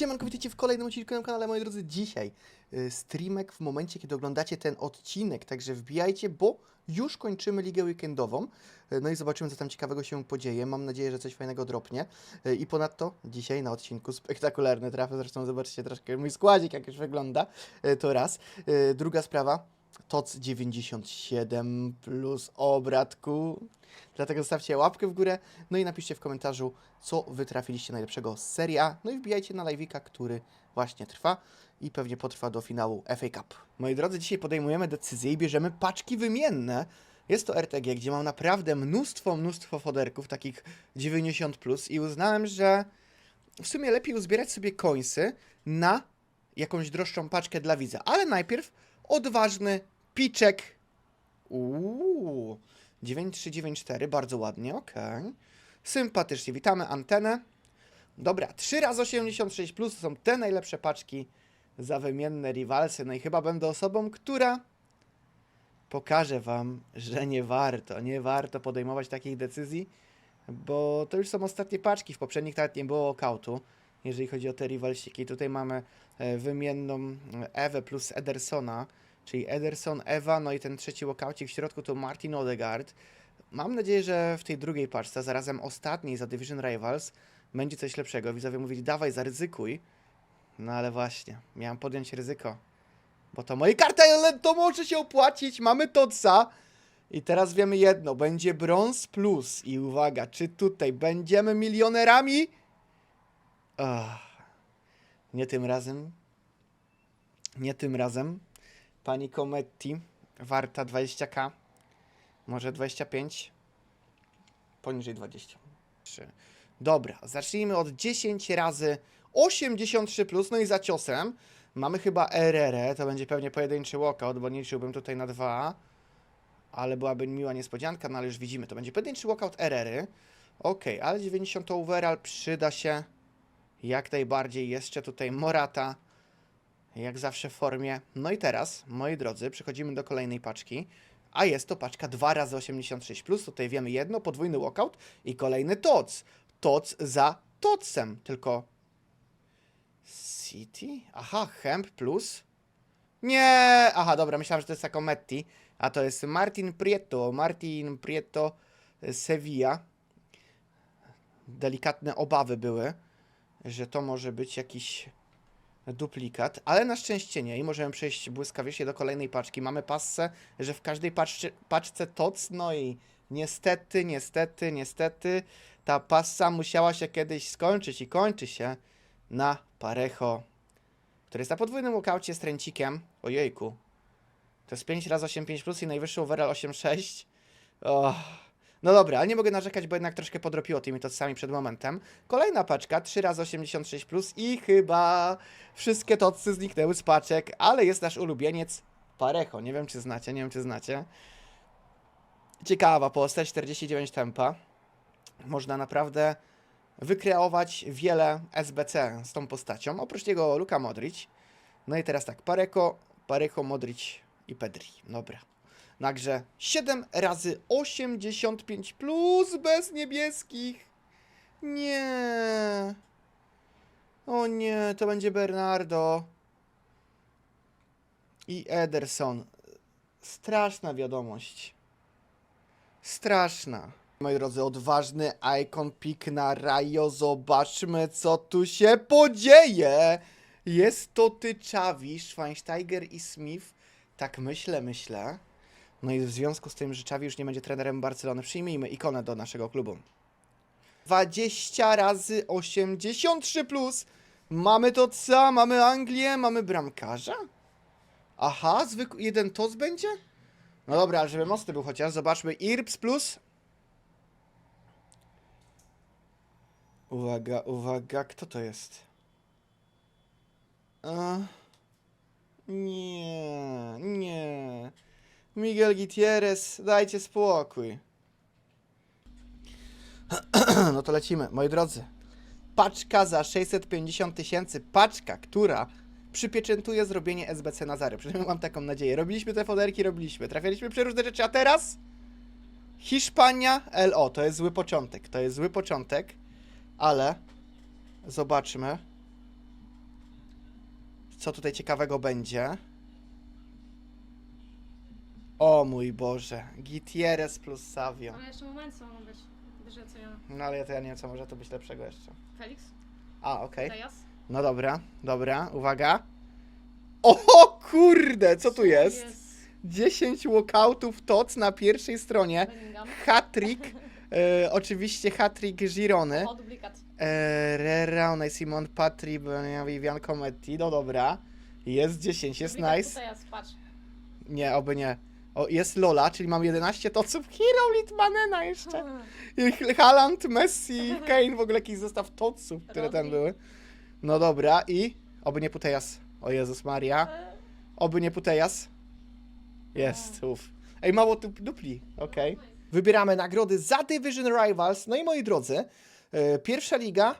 Siemanko, witajcie w kolejnym odcinku na kanale, moi drodzy. Dzisiaj y, streamek w momencie, kiedy oglądacie ten odcinek, także wbijajcie, bo już kończymy ligę weekendową. Y, No i zobaczymy, co tam ciekawego się podzieje. Mam nadzieję, że coś fajnego dropnie. Y, I ponadto dzisiaj na odcinku spektakularny trafy. Zresztą zobaczcie troszkę mój składzik, jak już wygląda. To raz. Druga sprawa. TOC 97 plus obratku. Dlatego zostawcie łapkę w górę, no i napiszcie w komentarzu, co wy trafiliście najlepszego z serii A. No i wbijajcie na live'ika, który właśnie trwa i pewnie potrwa do finału FA Cup. Moi drodzy, dzisiaj podejmujemy decyzję i bierzemy paczki wymienne. Jest to RTG, gdzie mam naprawdę mnóstwo, mnóstwo foderków, takich 90+, plus i uznałem, że w sumie lepiej uzbierać sobie końsy na jakąś droższą paczkę dla widza. Ale najpierw odważny piczek. Uuu, 9394, bardzo ładnie, okej. Sympatycznie, witamy antenę. Dobra, 3 razy 86 plus to są te najlepsze paczki za wymienne rivalsy. No i chyba będę osobą, która pokaże wam, że nie warto, nie warto podejmować takich decyzji, bo to już są ostatnie paczki. W poprzednich nawet nie było okautu, jeżeli chodzi o te rivalsiki. Tutaj mamy e, wymienną Ewę plus Edersona, czyli Ederson, Ewa, no i ten trzeci walkoucik w środku to Martin Odegaard. Mam nadzieję, że w tej drugiej paczce, zarazem ostatniej za Division Rivals, będzie coś lepszego. Widzowie mówili, dawaj, zaryzykuj. No ale właśnie, miałem podjąć ryzyko. Bo to moje karty, ale to może się opłacić. Mamy Totsa. I teraz wiemy jedno, będzie brąz plus. I uwaga, czy tutaj będziemy milionerami? Nie tym razem. Nie tym razem. Pani Cometti, warta 20k. Może 25? Poniżej 20. Trzy. Dobra, zacznijmy od 10 razy 83, plus, no i za ciosem mamy chyba RR, to będzie pewnie pojedynczy walkout, bo nie liczyłbym tutaj na dwa, ale byłaby miła niespodzianka, no ale już widzimy, to będzie pojedynczy walkout RR. Ok, ale 90 overall przyda się jak najbardziej. Jeszcze tutaj Morata, jak zawsze w formie. No i teraz, moi drodzy, przechodzimy do kolejnej paczki. A jest to paczka 2 razy 86 plus. Tutaj wiemy jedno, podwójny walkout i kolejny TOC. TOC za TOCem, tylko City? Aha, Hemp plus. Nie! Aha, dobra, myślałem, że to jest Sacometti, a to jest Martin Prieto. Martin Prieto Sevilla. Delikatne obawy były, że to może być jakiś duplikat, ale na szczęście nie i możemy przejść błyskawicznie do kolejnej paczki. Mamy passę, że w każdej paczce, paczce TOC, no i niestety, niestety, niestety ta passa musiała się kiedyś skończyć i kończy się na Parejo, który jest na podwójnym walkoucie z tręcikiem. Ojejku. To jest 5 razy 8,5 plus i najwyższy overall 8,6. Oh. No dobra, ale nie mogę narzekać, bo jednak troszkę podropiło tymi tocami przed momentem. Kolejna paczka, 3 razy 86 plus i chyba wszystkie tocy zniknęły z paczek, ale jest nasz ulubieniec Parejo. Nie wiem, czy znacie, nie wiem, czy znacie. Ciekawa postać, 49 tempa. Można naprawdę wykreować wiele SBC z tą postacią. Oprócz niego Luka Modric. No i teraz tak, Pareko, Parejo, Modric i Pedri. Dobra. Także 7 razy 85 plus bez niebieskich. Nie. O nie, to będzie Bernardo. I Ederson. Straszna wiadomość. Straszna. Moi drodzy, odważny icon pick na Rajo. Zobaczmy, co tu się podzieje. Jest to ty, Czawi, Schweinsteiger i Smith. Tak myślę, myślę. No i w związku z tym, że Czawi już nie będzie trenerem Barcelony, przyjmijmy ikonę do naszego klubu. 20 razy 83 plus. Mamy to co? Mamy Anglię, mamy bramkarza? Aha, zwykły jeden toz będzie? No dobra, ale żeby mocny był chociaż, zobaczmy. Irps plus. Uwaga, uwaga, kto to jest? A... Nie, nie. Miguel Gutierrez, dajcie spokój. No to lecimy, moi drodzy. Paczka za 650 tysięcy. Paczka, która przypieczętuje zrobienie SBC Nazary. Przynajmniej mam taką nadzieję. Robiliśmy te foderki, robiliśmy. Trafialiśmy przy różne rzeczy, a teraz Hiszpania LO. To jest zły początek. To jest zły początek, ale zobaczmy. co tutaj ciekawego będzie. O mój Boże, Gutierrez plus Savio. Ale jeszcze momenty mogą być wyżej ocenione. No ale to ja nie wiem, co może to być lepszego jeszcze. Felix? A, okej. Tejas? No dobra, dobra, uwaga. O kurde, co tu jest? 10 walkoutów TOC na pierwszej stronie. Bellingham. Hat-trick, e, oczywiście hat-trick Girony. O. E, Rera, Simon, Patri, Vivian Cometti, no dobra. Jest 10, jest nice. Tejas, patrz. Nie, oby nie. O, jest Lola, czyli mam 11 toców. Hero Litmanena jeszcze. I Haaland, Messi, Kane, w ogóle jakiś zestaw toców, które tam były. No dobra, i oby nie Putejas. O Jezus Maria. Oby nie Putejas. Jest, uff. Ej, mało tu dupli, okej. Wybieramy nagrody za Division Rivals. No i moi drodzy, e, pierwsza liga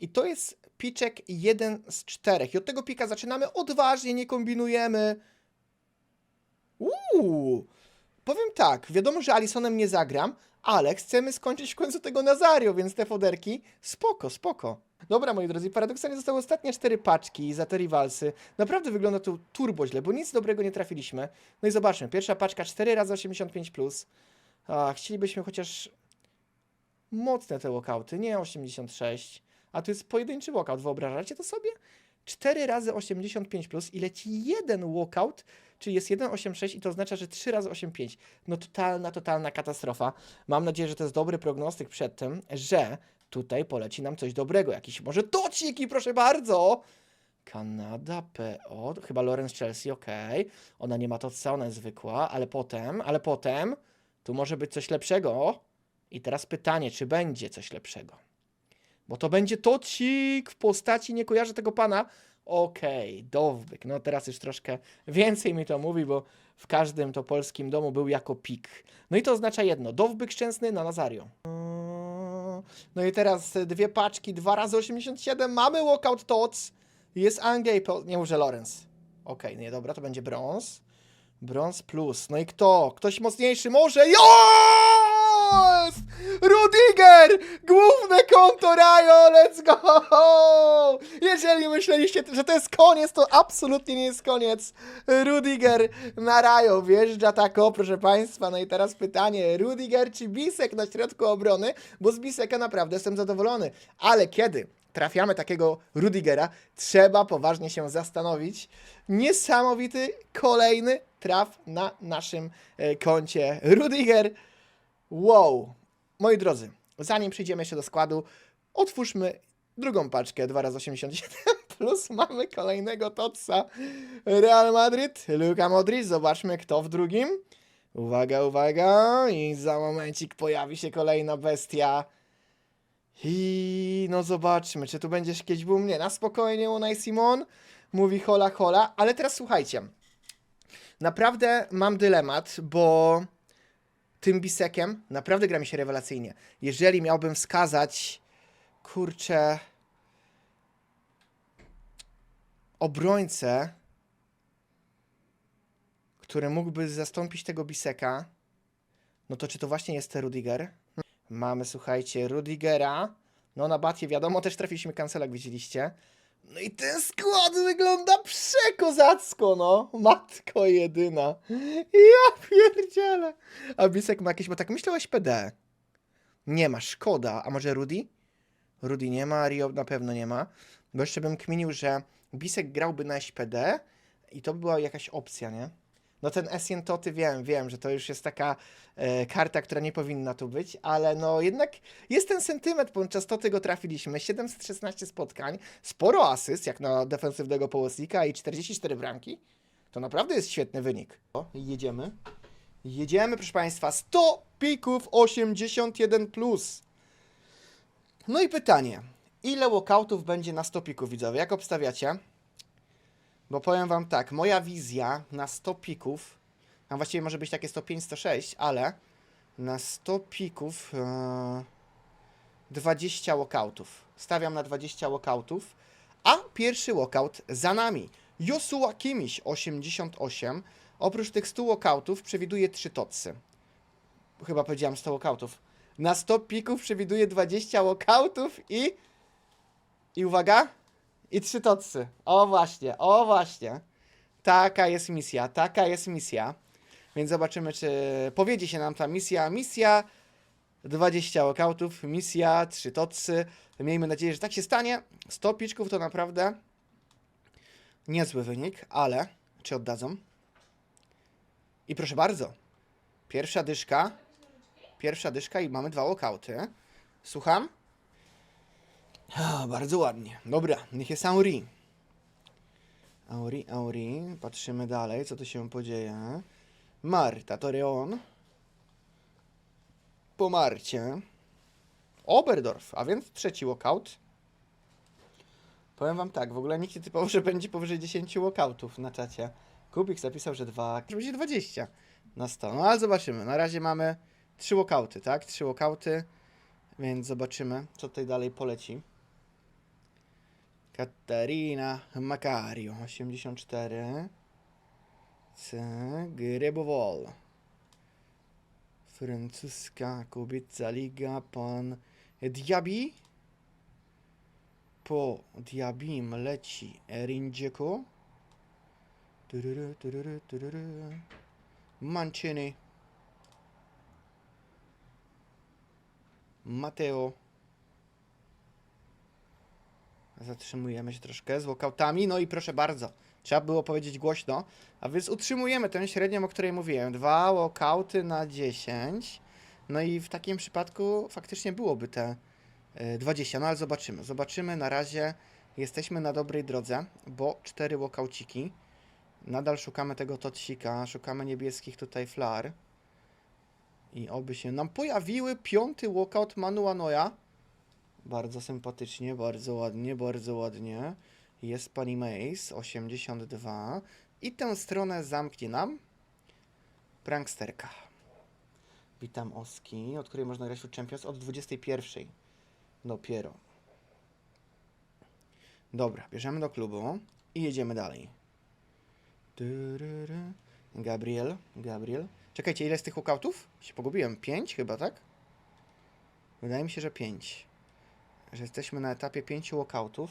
i to jest piczek jeden z czterech. I od tego pika zaczynamy odważnie, nie kombinujemy. Uuu, powiem tak, wiadomo, że Alisonem nie zagram, ale chcemy skończyć w końcu tego Nazario, więc te foderki, spoko, spoko. Dobra, moi drodzy, paradoksalnie zostały ostatnie cztery paczki za te rivalsy. Naprawdę wygląda to turbo źle, bo nic dobrego nie trafiliśmy. No i zobaczmy, pierwsza paczka 4 razy 85+. Plus. A, chcielibyśmy chociaż mocne te walkouty, nie 86. A tu jest pojedynczy walkout, wyobrażacie to sobie? 4 razy 85 plus i leci jeden walkout, czyli jest 1,86 i to oznacza, że 3 razy 8,5. No totalna, totalna katastrofa. Mam nadzieję, że to jest dobry prognostyk przed tym, że tutaj poleci nam coś dobrego. Jakiś może tociki, proszę bardzo! Kanada, PO, chyba Lawrence Chelsea, okej. Ona nie ma toca, ona jest zwykła, ale potem, ale potem, tu może być coś lepszego. I teraz pytanie, czy będzie coś lepszego? Bo to będzie tocik w postaci, nie kojarzę tego pana. Okej, Dowbyk. No teraz już troszkę więcej mi to mówi, bo w każdym to polskim domu był jako pik. No i to oznacza jedno, Dowbyk szczęsny na Nazario. No i teraz dwie paczki, 2 razy 87 mamy walkout tots. Jest Anglia nie może Lorenz. Okej, nie dobra, to będzie brąz. Brąz plus. No i kto? Ktoś mocniejszy może? Rudiger! Główne konto Rajo, let's go! Jeżeli myśleliście, że to jest koniec, to absolutnie nie jest koniec. Rudiger na Rajo wjeżdża tak o, proszę Państwa. No i teraz pytanie, Rudiger czy Bisek na środku obrony? Bo z Biseka naprawdę jestem zadowolony. Ale kiedy trafiamy takiego Rudigera, trzeba poważnie się zastanowić. Niesamowity kolejny traf na naszym e, koncie. Rudiger, wow. Moi drodzy, zanim przejdziemy jeszcze do składu, otwórzmy drugą paczkę 2x87 plus mamy kolejnego Totsa. Real Madryt, Luka Modric, zobaczmy kto w drugim. Uwaga, uwaga i za momencik pojawi się kolejna bestia. I no zobaczmy, czy tu będziesz kiedyś był mnie. Na spokojnie, Unai Simon mówi hola hola, ale teraz słuchajcie. Naprawdę mam dylemat, bo tym bisekiem naprawdę gra mi się rewelacyjnie. Jeżeli miałbym wskazać, kurczę, obrońcę, który mógłby zastąpić tego biseka, no to czy to właśnie jest Rudiger? Mamy, słuchajcie, Rudigera. No na batie wiadomo, też trafiliśmy kancelak, widzieliście. No i ten skład wygląda przekozacko, no. Matko jedyna. Ja pierdzielę. A Bisek ma jakieś, bo tak myślałeś PD. Nie ma, szkoda. A może Rudy? Rudy nie ma, Rio na pewno nie ma. Bo jeszcze bym kminił, że Bisek grałby na SPD i to by była jakaś opcja, nie? No ten Essien Toty wiem, wiem, że to już jest taka e, karta, która nie powinna tu być, ale no jednak jest ten sentyment, podczas Toty go trafiliśmy, 716 spotkań, sporo asyst, jak na defensywnego połosnika i 44 bramki, to naprawdę jest świetny wynik. O, jedziemy. Jedziemy, proszę Państwa, 100 pików 81+. Plus. No i pytanie, ile walkoutów będzie na 100 pików, widzowie, jak obstawiacie? Bo powiem wam tak, moja wizja na 100 pików, a właściwie może być takie 105, 106, ale na 100 pików e, 20 walkoutów. Stawiam na 20 walkoutów, a pierwszy walkout za nami. Joshua Kimiś 88. Oprócz tych 100 walkoutów przewiduje 3 totsy. Chyba powiedziałem 100 walkoutów. Na 100 pików przewiduje 20 walkoutów i... I uwaga, I trzy tocy. O właśnie, o właśnie. Taka jest misja, taka jest misja. Więc zobaczymy, czy powiedzie się nam ta misja. Misja 20 walkoutów, misja 3 tocy. Miejmy nadzieję, że tak się stanie. 100 piczków to naprawdę niezły wynik, ale czy oddadzą? I proszę bardzo. Pierwsza dyszka. Pierwsza dyszka i mamy dwa walkouty. Słucham? A, bardzo ładnie. Dobra, niech jest Auri. Auri, Auri. Patrzymy dalej, co tu się podzieje. Marta Toreon. Po Marcie. Oberdorf, a więc trzeci walkout. Powiem wam tak, w ogóle nikt nie typował, że będzie powyżej 10 walkoutów na czacie. Kubik zapisał, że dwa, że będzie 20 na 100. No ale zobaczymy. Na razie mamy trzy walkouty, tak? Trzy walkouty, więc zobaczymy, co tutaj dalej poleci. Katarina Macario, 84. C. Grybowol. Francuska kobieca liga, pan Diaby. Po Diabim leci Erindzieko. Mancini. Mateo. Zatrzymujemy się troszkę z walkoutami. No i proszę bardzo, trzeba było powiedzieć głośno. A więc utrzymujemy tę średnią, o której mówiłem. Dwa walkouty na 10. No i w takim przypadku faktycznie byłoby te e, 20. No ale zobaczymy. Zobaczymy. Na razie jesteśmy na dobrej drodze, bo cztery walkouciki. Nadal szukamy tego totsika, szukamy niebieskich tutaj flar. I oby się nam pojawiły piąty walkout Manua Noya. Bardzo sympatycznie, bardzo ładnie, bardzo ładnie. Jest pani Mace, 82. I tę stronę zamknie nam pranksterka. Witam Oski, od której można grać w Champions od 21. Dopiero. Dobra, bierzemy do klubu i jedziemy dalej. Gabriel, Gabriel. Czekajcie, ile z tych walkoutów? Się pogubiłem. 5 chyba, tak? Wydaje mi się, że 5. Że jesteśmy na etapie 5 walkoutów.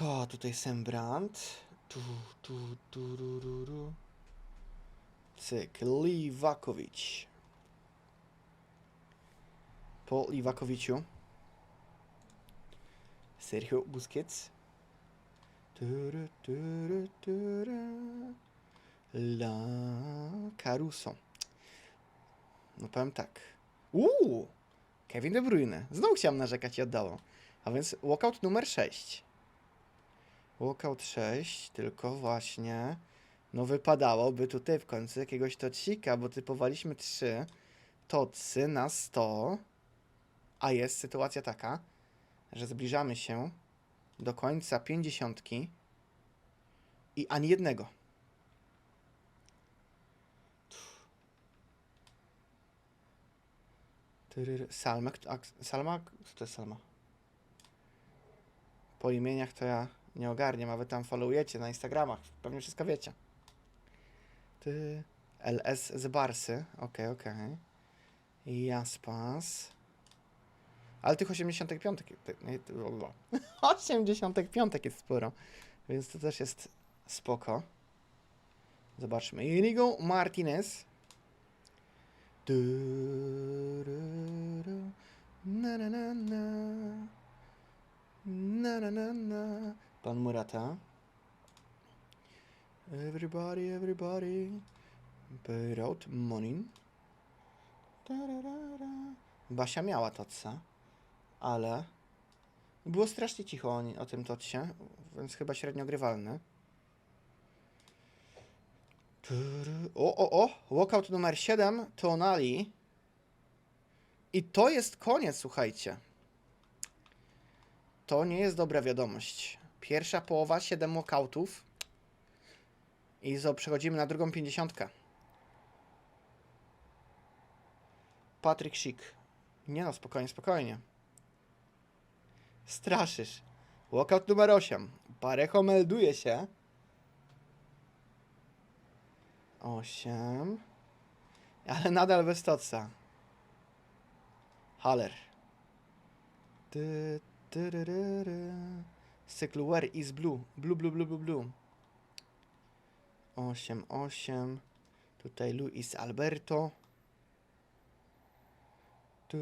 O, tutaj Sembrand. Tu, tu, tu, ru, ru, ru. Cyk, Liwakowicz. Po Liwakowiciu. Sergio Busquets. Tyry. La Caruso. No powiem tak. Uuu! Kevin De Bruyne. Znowu chciałem narzekać i oddało. A więc walkout numer 6. Walkout 6, tylko właśnie no wypadałoby tutaj w końcu jakiegoś tocika, bo typowaliśmy 3 tocy na 100, a jest sytuacja taka, że zbliżamy się do końca 50 i ani jednego. Salma, Salma? Kto to jest Salma? Po imieniach to ja nie ogarniam, a wy tam followujecie na Instagramach. Pewnie wszystko wiecie. Ty... LS z Barsy. Okej, okej. Jaspas. Ale tych 85. ty- nie, ty- bla. 85 jest sporo. Więc to też jest spoko. Zobaczmy. Inigo Martinez. Du-ru-ru. Na, na, na, na. Na, na, na, na. Pan Murata. Everybody, everybody. Pay out money. Tararara. Basia miała totsa, ale było strasznie cicho o, o tym totsie, więc chyba średnio grywalny. O, o, o! Walkout numer 7, Tonali. I to jest koniec, słuchajcie. To nie jest dobra wiadomość. Pierwsza połowa, 7 walkoutów. I zo, przechodzimy na drugą 50. Patryk Schick. Nie no, spokojnie, spokojnie. Straszysz. Walkout numer 8. Parejo melduje się. 8. Ale nadal bez toca. Haller. Ty, tyryryry. Z cyklu Where is Blue? Blue, blue, blue, blue, blue. 8, 8. Tutaj Luis Alberto. Tu,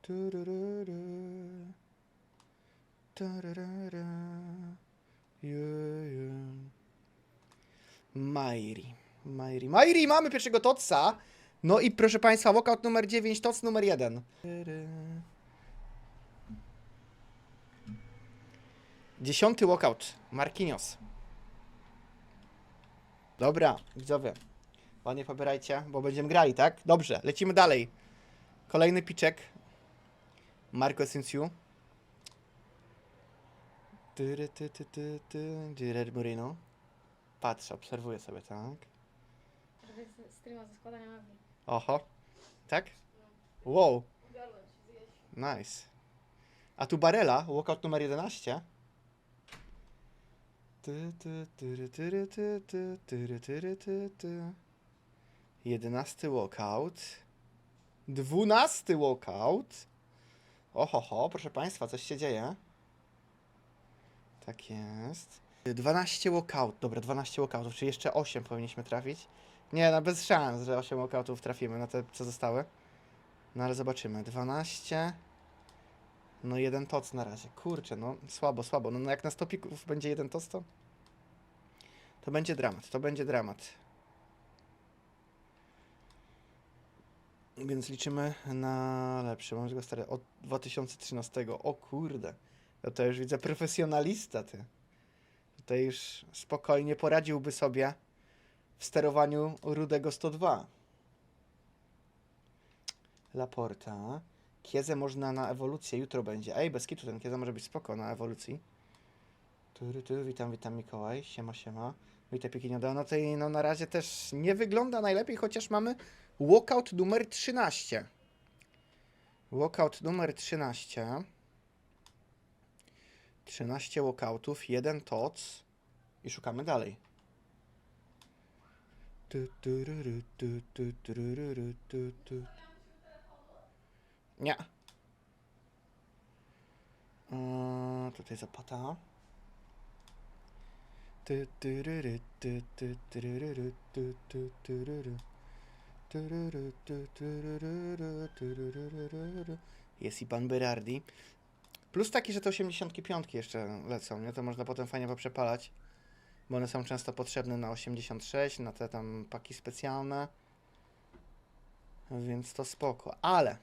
tyryryry. Tararara. Je, je. Mairi. Mairi. Mairi, mamy pierwszego Totsa. No i proszę Państwa, walkout numer 9, Tots numer 1. Dziesiąty walkout. Marquinhos. Dobra, widzowie. Panie pobierajcie, bo będziemy grali, tak? Dobrze, lecimy dalej. Kolejny piczek. Marco ty. Gerard Moreno. Patrzę, obserwuję sobie, tak? Żeby z- streama ze składania magii. Oho. Tak? Wow. Nice. A tu Barela, walkout numer 11. Ty, ty, tyry, tyry, ty, ty, tyry, tyry, ty, ty. 11 walkout. 12 walkout. Ohoho, proszę Państwa, coś się dzieje. Tak jest. 12 walkout. Dobra, 12 walkoutów, czyli jeszcze 8 powinniśmy trafić. Nie, no bez szans, że 8 walkoutów trafimy na te, co zostały. No ale zobaczymy. 12. No jeden toc na razie. Kurczę, no słabo, słabo. No, no jak na 100 pików będzie jeden toc, to... To będzie dramat, to będzie dramat. Więc liczymy na lepszy. Mam go stary od 2013. O kurde. No to już widzę profesjonalista, ty. Tutaj już spokojnie poradziłby sobie w sterowaniu Rudego 102. Laporta. Kiezę można na ewolucję, jutro będzie. Ej, bez kitu ten Kieza może być spoko na ewolucji. Tury, tu, witam, witam Mikołaj. Siema, siema. Witaj Pikinioda. No tej, no na razie też nie wygląda najlepiej, chociaż mamy walkout numer 13. Walkout numer 13. 13 walkoutów, jeden toc i szukamy dalej. Tururu, tu, turururu, turururu. Jest i pan Berardi. Plus taki, że te 85 jeszcze lecą, nie? To można potem fajnie poprzepalać. Bo one są często potrzebne na 86, na te tam paki specjalne. Więc to spoko. Ale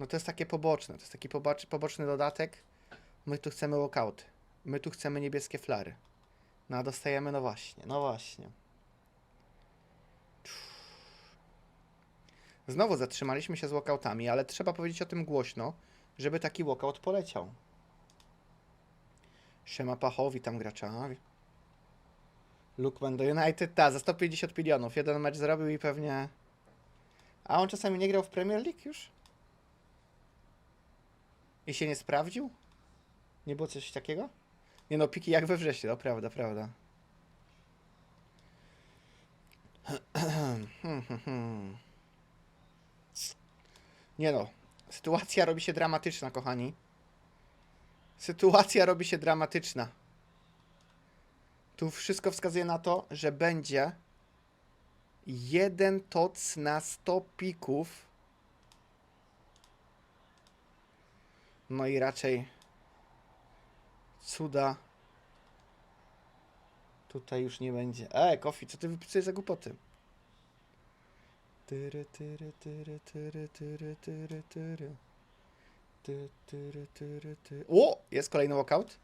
no to jest takie poboczne, to jest taki pobocz, poboczny dodatek. My tu chcemy walkout. My tu chcemy niebieskie flary. No a dostajemy, no właśnie, no właśnie. Znowu zatrzymaliśmy się z walkoutami, ale trzeba powiedzieć o tym głośno, żeby taki walkout poleciał. Siema Pacho, witam gracza. Lukman do United, ta, za 150 milionów. Jeden mecz zrobił i pewnie... A on czasami nie grał w Premier League już? I się nie sprawdził? Nie było coś takiego? Nie no, piki jak we wrześniu, no prawda, prawda. Nie no, sytuacja robi się dramatyczna, kochani. Sytuacja robi się dramatyczna. Tu wszystko wskazuje na to, że będzie jeden toc na 100 pików. No i raczej cuda tutaj już nie będzie. E, Kofi, co ty wypisujesz za głupoty? Tyry, tyry, tyry, tyry, tyry, tyry, tyry. Ty, tyry, tyry, ty. O! Jest kolejny walkout.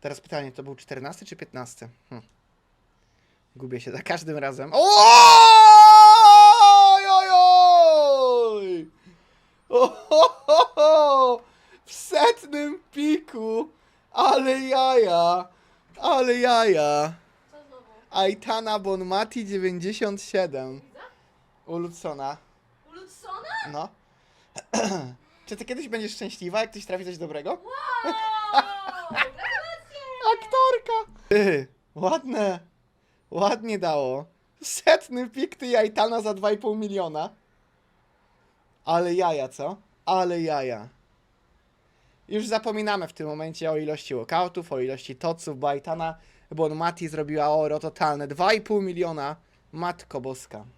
Teraz pytanie, to był 14 czy 15? Hm. Gubię się za każdym razem. Oj, oj, oj! Ohohoho! W setnym piku! Ale jaja! Ale jaja! Co znowu? Aitana Bonmati 97. U Ludsona. U Ludsona? No. Czy ty kiedyś będziesz szczęśliwa, jak ktoś trafi coś dobrego? Wow! Aktorka! Ty, ładne. Ładnie dało. Setny pik ty Aitana za 2,5 miliona. Ale jaja, co? Ale jaja. Już zapominamy w tym momencie o ilości walkoutów, o ilości toców, bo Aitana zrobiła oro totalne 2,5 miliona. Matko boska.